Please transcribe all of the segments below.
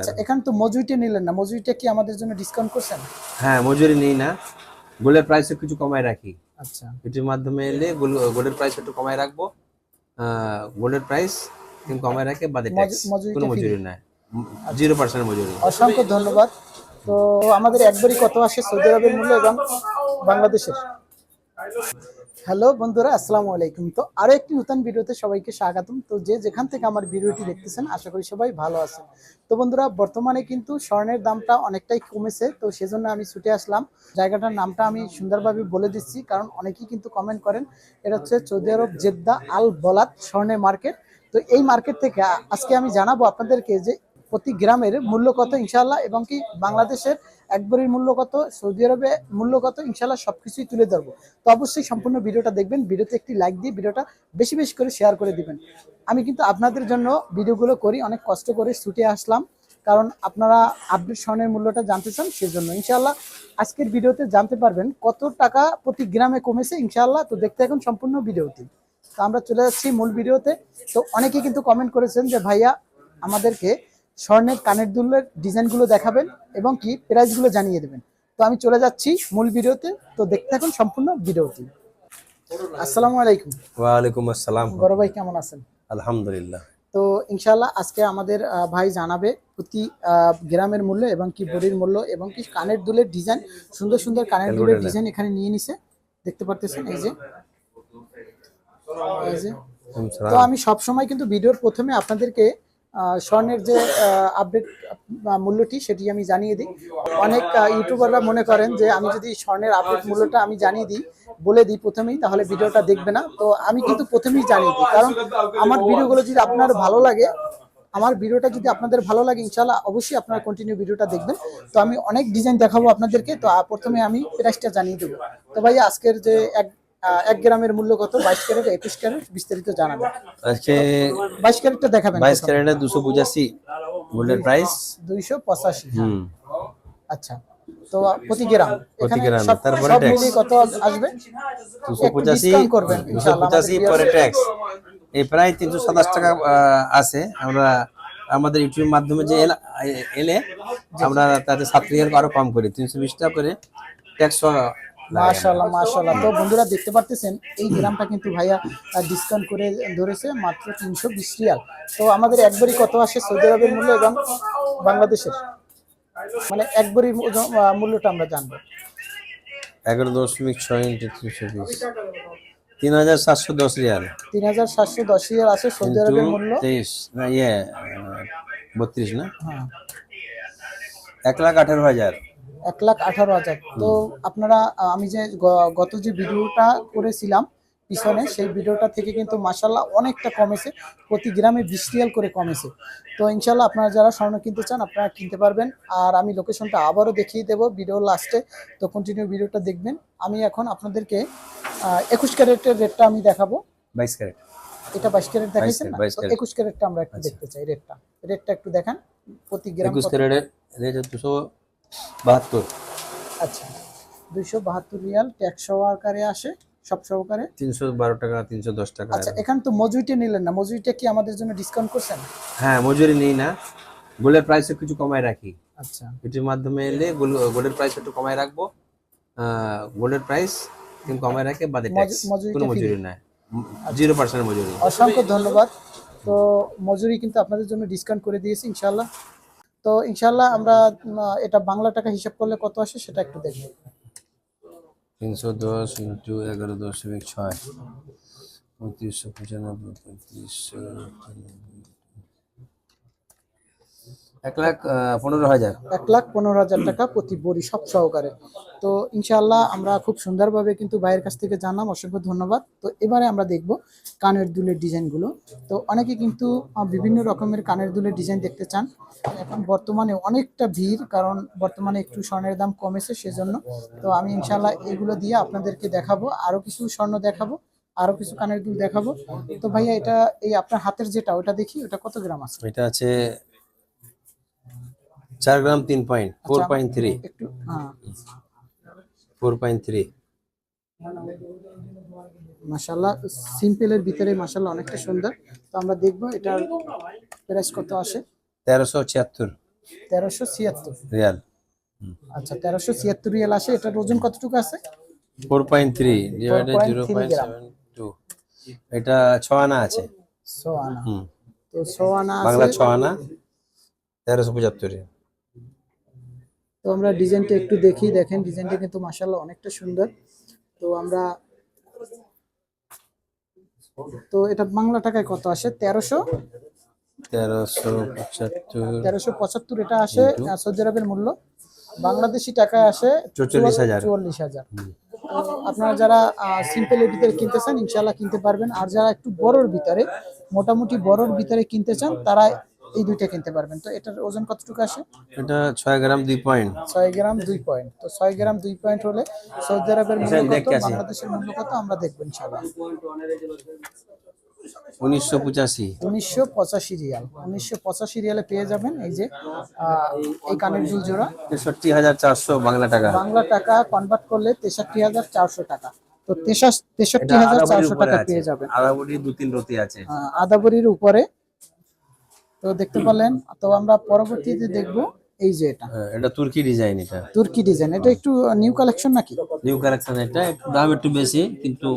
আচ্ছা এখানে তো মজুরিটা নিলেন না। মজুরিটা কি আমাদের জন্য ডিসকাউন্ট করছেন? হ্যাঁ মজুরি নেই না। গোল্ডের প্রাইস কিছু কমায় রাখি। আচ্ছা। এটির মাধ্যমে এলে গোল্ডের প্রাইস একটু কমায় রাখব। গোল্ডের প্রাইস কিন্তু কমায় রাখে বাদে ট্যাক্স কোনো মজুরি নাই। জিরো পার্সেন্ট মজুরি। অসংখ্য ধন্যবাদ। তো আমাদের একবারই কত আসে সৌদি আরবের মূল্য এবং বাংলাদেশের। হ্যালো বন্ধুরা, আসসালামু আলাইকুম। তো আরও একটি নতুন ভিডিওতে সবাইকে স্বাগতম। তো যে যেখান থেকে আমার ভিডিওটি দেখতেছেন, আশা করি সবাই ভালো আছেন। তো বন্ধুরা, বর্তমানে কিন্তু স্বর্ণের দামটা অনেকটাই কমেছে, তো সেজন্য আমি ছুটে আসলাম। জায়গাটার নামটা আমি সুন্দরভাবে বলে দিচ্ছি, কারণ অনেকেই কিন্তু কমেন্ট করেন, এটা হচ্ছে সৌদি আরব জেদ্দা আল বলাত স্বর্ণের মার্কেট তো এই মার্কেট থেকে আজকে আমি জানাব আপনাদেরকে যে প্রতি গ্রামের মূল্য কত ইনশাল্লাহ এবং কি বাংলাদেশের একবারের মূল্য কত, সৌদি আরবে মূল্য কত ইনশাল্লাহ সবকিছুই তুলে ধরবো। তো অবশ্যই সম্পূর্ণ ভিডিওটা দেখবেন, ভিডিওতে একটি লাইক দিয়ে ভিডিওটা বেশি বেশি করে শেয়ার করে দিবেন। আমি কিন্তু আপনাদের জন্য ভিডিওগুলো করি, অনেক কষ্ট করে ছুটে আসলাম, কারণ আপনারা আপডেট স্বর্ণের মূল্যটা জানতে চান সেজন্য। ইনশাল্লাহ আজকের ভিডিওতে জানতে পারবেন কত টাকা প্রতি গ্রামে কমেছে ইনশাল্লাহ তো দেখতে এখন সম্পূর্ণ ভিডিওটি। তো আমরা চলে যাচ্ছি মূল ভিডিওতে। তো অনেকে কিন্তু কমেন্ট করেছেন যে, ভাইয়া, আমাদেরকে স্বর্ণের কানের দুলের ডিজাইনগুলো দেখাবেন এবং কি প্রাইসগুলো জানিয়ে দেবেন। তো আমি চলে যাচ্ছি মূল ভিডিওতে। তো দেখতে থাকুন সম্পূর্ণ ভিডিওটি। আসসালামু আলাইকুম। ওয়ালাইকুম আসসালাম। বড় ভাই কেমন আছেন? আলহামদুলিল্লাহ। তো ইনশাল্লাহ আজকে আমাদের ভাই জানাবে প্রতি গ্রামের মূল্য এবং কি বড়ির মূল্য এবং কি কানের দুলের ডিজাইন সুন্দর সুন্দর কানের দুলের ডিজাইন এখানে নিয়ে নিছে। দেখতে পারতেছেন? এই যে। এই যে। তো আমি সব সময় কিন্তু ভিডিওর প্রথমে আপনাদেরকে স্বর্ণের যে আপডেট মূল্যটি সেটি আমি জানিয়ে দিই। অনেক ইউটিউবাররা মনে করেন যে আমি যদি স্বর্ণের আপডেট মূল্যটা আমি জানিয়ে দিই, বলে দিই প্রথমেই, তাহলে ভিডিওটা দেখবে না। তো আমি কিন্তু প্রথমেই জানিয়ে দিই, কারণ আমার ভিডিওগুলো যদি আপনার ভালো লাগে, আমার ভিডিওটা যদি আপনাদের ভালো লাগে ইনশাল্লাহ অবশ্যই আপনারা কন্টিনিউ ভিডিওটা দেখবেন। তো আমি অনেক ডিজাইন দেখাবো আপনাদেরকে, তো প্রথমে আমি প্রাইসটা জানিয়ে দেবো। তো ভাই আজকের যে এক এক গ্রামের মূল্য কত? বাইশ ক্যারেট একুশ ক্যারেট? বিস্তারিত জানাবেন। আজকে বাইশ ক্যারেটটা দেখাবেন বাইশ ক্যারেটে দুশো পঁচাশি গোল্ডের প্রাইস। দুইশো পঁচাশি হুম। আচ্ছা। তো প্রতি গ্রাম? প্রতি এখানে তারপরে কত আসবে? করবেন, পরে ট্যাক্স এই প্রায় তিনশো সাতাশ টাকা আছে। আমরা আমাদের ইউটিউবের মাধ্যমে যে এলা- আমরা তাতে সাত আরও কম করি তিনশো বিশ টাকা করে ট্যাক্স মাশাআল্লাহ মাশাআল্লাহ। তো বন্ধুরা দেখতে পারতেছেন এই গ্রামটা কিন্তু ভাইয়া ডিসকাউন্ট করে ধরেছে মাত্র তিনশো বিশ রিয়াল। তো আমাদের একবারই কত আসে সৌদি আরবের মূল্য এবং বাংলাদেশের? মানে একবারই মূল্যটা আমরা জানব। এগারো দশমিক ছয় ইন্টু তিনশো বিশ। তিন হাজার সাতশো দশ রিয়াল। তিন হাজার সাতশো দশ রিয়াল আছে সৌদি আরবের মূল্য। তেইশ না ইয়ে বত্রিশ না? হ্যাঁ। এক লাখ আঠারো হাজার। এক লাখ আঠারো হাজার। তো আপনারা আমি যে গত যে ভিডিওটা করেছিলাম পিছনে সেই ভিডিওটা থেকে কিন্তু মাসাল্লাহ অনেকটা কমেছে প্রতি গ্রামে বিশ রিয়াল করে কমেছে। তো ইনশাল্লাহ আপনারা যারা স্বর্ণ কিনতে চান আপনারা কিনতে পারবেন। আর আমি লোকেশনটা আবারও দেখিয়ে দেবো ভিডিও লাস্টে। তো কন্টিনিউ ভিডিওটা দেখবেন। আমি এখন আপনাদেরকে একুশ ক্যারেটের রেটটা আমি দেখাবো। বাইশ ক্যারেট। এটা বাইশ ক্যারেট দেখাইছেন না। একুশ ক্যারেটটা আমরা একটু দেখতে চাই রেটটা। রেটটা একটু দেখান। প্রতি গ্রাম একুশ ক্যারেটের রেট দুশো বাহাত্তর। আচ্ছা দুইশো বাহাত্তর রিয়াল ট্যাক্স সহকারে আসে সব সহকারে? তিনশো বারো টাকা তিনশো দশ টাকা। আচ্ছা এখানে তো মজুরিটা নিলেন না মজুরিটা কি আমাদের জন্য ডিসকাউন্ট করছেন? হ্যাঁ মজুরি নেই না। গোল্ডের প্রাইস কিছু কমায় রাখি। আচ্ছা। এটির মাধ্যমে এলে গোল্ডের প্রাইস একটু কমায় রাখব। গোল্ডের প্রাইস কিন্তু কমায় রাখে বাদে ট্যাক্স কোনো মজুরি নাই? জিরো পার্সেন্ট মজুরি। অসংখ্য ধন্যবাদ। তো মজুরি কিন্তু আপনাদের জন্য ডিসকাউন্ট করে দিয়েছি ইনশাল্লাহ তো ইনশাল্লাহ আমরা এটা বাংলা টাকা হিসাব করলে কত আসে সেটা একটু দেখব। তিনশো দশ ইন্টু এগারো দশমিক ছয়। পঁয়ত্রিশশো পঁচানব্বই, পঁয়ত্রিশশো এক লাখ পনেরো হাজার। এক লাখ পনেরো হাজার টাকা প্রতি বড়ি সব সহকারে। তো ইনশাআল্লাহ আমরা খুব সুন্দরভাবে কিন্তু ভাইয়ের কাছ থেকে জানলাম অসংখ্য ধন্যবাদ। তো এবারে আমরা দেখব কানের দুলের ডিজাইনগুলো। তো অনেকে কিন্তু বিভিন্ন রকমের কানের দুলের ডিজাইন দেখতে চান। এখন বর্তমানে অনেকটা ভিড় কারণ বর্তমানে একটু স্বর্ণের দাম কমেছে সেজন্য। তো আমি ইনশাআল্লাহ এগুলো দিয়ে আপনাদেরকে দেখাবো আরও কিছু স্বর্ণ দেখাবো আরও কিছু কানের দুল দেখাবো। তো ভাইয়া এটা এই আপনার হাতের যেটা ওটা দেখি ওটা কত গ্রাম আছে? এটা আছে চার গ্রাম তিন point four point three four point three মাশাল্লাহ সিম্পলের ভিতরে মাশাল্লাহ অনেকটা সুন্দর। তো আমরা দেখব এটার প্রাইস কত আসে? তেরোশো ছিয়াত্তর। তেরোশো ছিয়াত্তর। রিয়াল। আচ্ছা তেরোশো ছিয়াত্তর রিয়াল আসে এটার ওজন কতটুকু আছে? Four point three divided 4.3 zero point. Seven two এটা ছ আনা আছে। ছো আনা হুম। তো ছো আনা বাংলা ছ আনা তেরোশো পঁচাত্তরে তো আমরা ডিজাইনটা একটু দেখি দেখেন ডিজাইনটা কিন্তু মাশাআল্লাহ অনেকটা সুন্দর। তো আমরা তো এটা বাংলা টাকায় কত আসে? তেরোশো? তেরোশো পঁচাত্তর। তেরোশো পঁচাত্তর এটা আসে সৌদি আরবের মূল্য বাংলাদেশি টাকায় আসে 44,000 চুয়াল্লিশ হাজার। আপনারা যারা সিম্পল এর ভিতরে কিনতে চান ইনশাল্লাহ কিনতে পারবেন। আর যারা একটু বড়র ভিতরে মোটামুটি বড়র ভিতরে কিনতে চান তারা এই দুইটা কিনতে পারবেন। তো এটার ওজন কতটুকু আসে? এটা ছয় গ্রাম দুই পয়েন্ট ছয় গ্রাম দুই পয়েন্ট তো ছয় গ্রাম দুই পয়েন্ট হলে সৌদি আরবের মূল্য কত? বাংলাদেশের মূল্য কত? আমরা দেখব পঁচাশি। উনিশশো পঁচাশি রিয়াল। উনিশশো পঁচাশি রিয়ালে পেয়ে যাবেন এই যে এই কানের দুল জোড়া। তেষট্টি হাজার চারশো বাংলা টাকা। বাংলা টাকা কনভার্ট করলে তেষট্টি হাজার চারশো টাকা। তো তেষা- তেষট্টি হাজার আদাবরির চারশো টাকা পেয়ে যাবেন। আদাবরি দু তিন রতি আছে। আদাবরির উপরে তো দেখতে পেলেন। তো আমরা পরবর্তীতে দেখব এই যে এটা। হ্যাঁ, এটা তুর্কি ডিজাইন এটা। তুর্কি ডিজাইন। এটা একটু নিউ কালেকশন নাকি? নিউ কালেকশন এটা একটু দাম একটু বেশি কিন্তু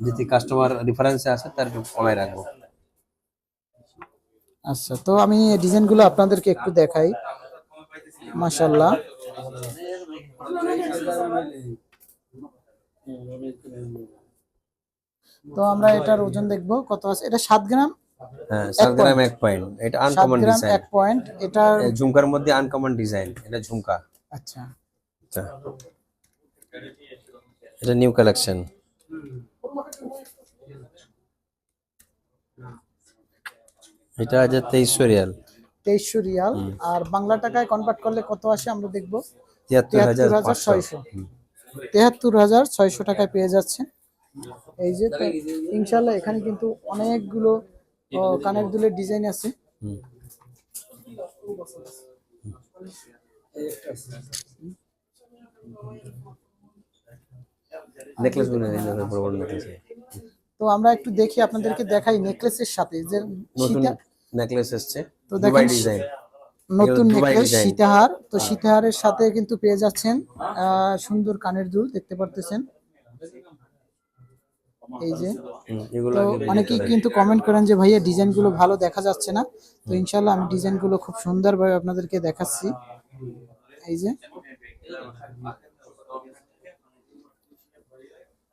যদি কাস্টমার রেফারেন্সে আসে তার একটু কমায় রাখব। আচ্ছা তো আমি ডিজাইনগুলো আপনাদেরকে একটু দেখাই। মাশাল্লাহ তো আমরা এটার ওজন দেখব কত আছে? এটা সাত গ্রাম। হ্যাঁ সাত গ্রাম এক পয়েন্ট এটা গ্রাম পয়েন্ট এটার ঝুমকার মধ্যে আনকমন ডিজাইন এটা ঝুমকা। আচ্ছা। আচ্ছা। এটা নিউ কালেকশন এটা আছে রিয়াল। রিয়াল। আর বাংলা টাকায় কনভার্ট করলে কত আসে আমরা দেখব? তেহাত্তর হাজার ছয়শো। টাকায় পেয়ে যাচ্ছে। এই যে ইনশাল্লাহ এখানে কিন্তু অনেকগুলো ও, কানের দুলের ডিজাইন আছে। নেকলেসগুলো বড় বড় নেকলেস তো আমরা একটু দেখি আপনাদেরকে দেখাই নেকলেসের সাথে। যে নতুন নেকলেস এসছে তো দেখেন ডিজাইন নতুন নেকলেস সীতাহার। তো সীতাহারের সাথে কিন্তু পেয়ে যাচ্ছেন আহ, সুন্দর কানের দুল দেখতে পারতেছেন। এই যে এগুলো তো অনেকেই কিন্তু কমেন্ট করেন যে ভাইয়া ডিজাইনগুলো ভালো দেখা যাচ্ছে না। তো ইনশাল্লাহ আমি ডিজাইনগুলো খুব সুন্দরভাবে আপনাদেরকে দেখাচ্ছি। এই যে।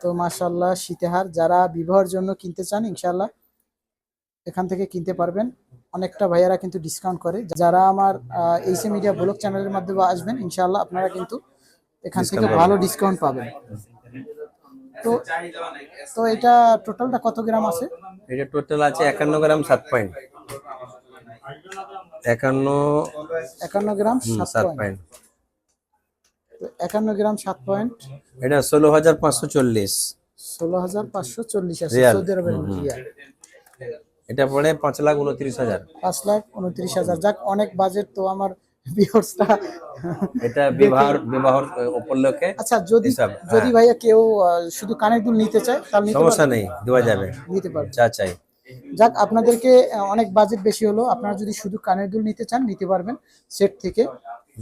তো মাশাল্লাহ সীতাহার যারা বিবাহের জন্য কিনতে চান ইনশাল্লাহ এখান থেকে কিনতে পারবেন। অনেকটা ভাইয়ারা কিন্তু ডিসকাউন্ট করে। যারা আমার এইসি মিডিয়া ব্লগ চ্যানেলের মাধ্যমে আসবেন ইনশাল্লাহ আপনারা কিন্তু এখান থেকে ভালো ডিসকাউন্ট পাবেন। তো তো এটা টোটালটা কত গ্রাম আছে? এটা টোটাল আছে একান্ন গ্রাম সাত পয়েন্ট একান্ন একান্ন গ্রাম সাত পয়েন্ট একান্ন গ্রাম সাত পয়েন্ট এটা ষোলো হাজার পাঁচশো চল্লিশ। ষোলো হাজার পাঁচশো চল্লিশ আছে সৌদি আরবের রিয়াল। এটা পড়ে পাঁচ লাখ উনত্রিশ হাজার। পাঁচ লাখ উনত্রিশ হাজার। যাক অনেক বাজেট তো আমার ভিউয়ার্সটা এটা বিবাহ বিবাহ উপলক্ষে আচ্ছা যদি যদি ভাইয়া কেউ শুধু কানের দুল নিতে চায় তাহলে নিতে সমস্যা নেই দেওয়া যাবে। নিতে পারবে। যা চাই। যাক আপনাদেরকে অনেক বাজেট বেশি হলো। আপনারা যদি শুধু কানের দুল নিতে চান নিতে পারবেন সেট থেকে।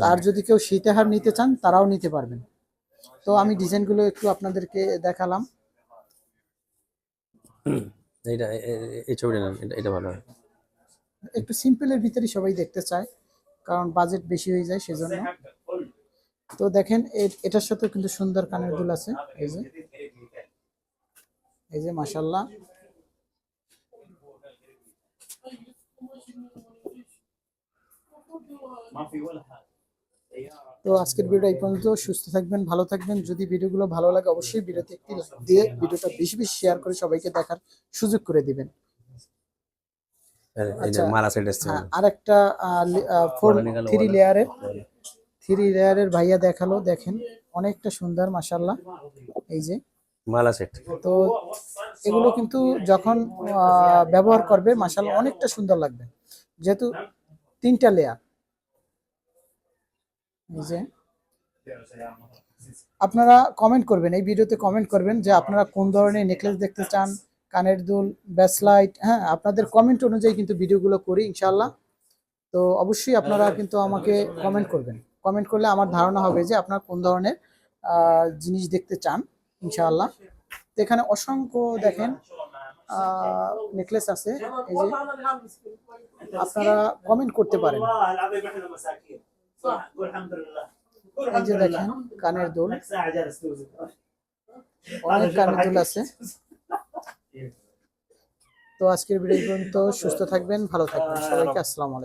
আর যদি কেউ সীতাহার নিতে চান তারাও নিতে পারবেন। তো আমি ডিজাইনগুলো একটু আপনাদেরকে দেখালাম। এইটা এ- এ- এই ছবিটা এটা এটা ভালো হয়। একটু সিম্পলের ভিতরেই সবাই দেখতে চায়। কারণ বাজেট বেশি হয়ে যায় সেজন্য। তো দেখেন এটার সাথেও কিন্তু সুন্দর কানের দুল আছে। এই যে। এই যে মাসাল্লাহ তো আজকের ভিডিও এই পর্যন্ত। সুস্থ থাকবেন ভালো থাকবেন। যদি ভিডিওগুলো ভালো লাগে অবশ্যই ভিডিওতে একটি দিয়ে ভিডিওটা বেশি বেশি শেয়ার করে সবাইকে দেখার সুযোগ করে দিবেন। মালা সেট হ্যাঁ, আরেকটা ফোর থ্রি লেয়ারের থ্রি লেয়ারের ভাইয়া দেখাল দেখেন অনেকটা সুন্দর মাসাল্লাহ এই যে। মালা সেট তো এগুলো কিন্তু যখন ব্যবহার করবে মাসাল্লাহ অনেকটা সুন্দর লাগবে। যেহেতু তিনটা লেয়ার এই যে। আপনারা কমেন্ট করবেন এই ভিডিওতে কমেন্ট করবেন যে আপনারা কোন ধরনের নেকলেস দেখতে চান কানের দুল ব্যাসলাইট হ্যাঁ আপনাদের কমেন্ট অনুযায়ী কিন্তু ভিডিওগুলো করি ইনশাল্লাহ তো অবশ্যই আপনারা কিন্তু আমাকে কমেন্ট করবেন। কমেন্ট করলে আমার ধারণা হবে যে আপনার কোন ধরনের জিনিস দেখতে চান ইনশাআল্লাহ। তো এখানে অসংখ্য দেখেন নেকলেস আছে এই যে আপনারা কমেন্ট করতে পারেন। এই যে দেখেন কানের দোল। অনেক কানের দোল আছে। তো আজকের ভিডিও পর্যন্ত। সুস্থ থাকবেন ভালো থাকবেন। সবাইকে আসসালামু আলাইকুম।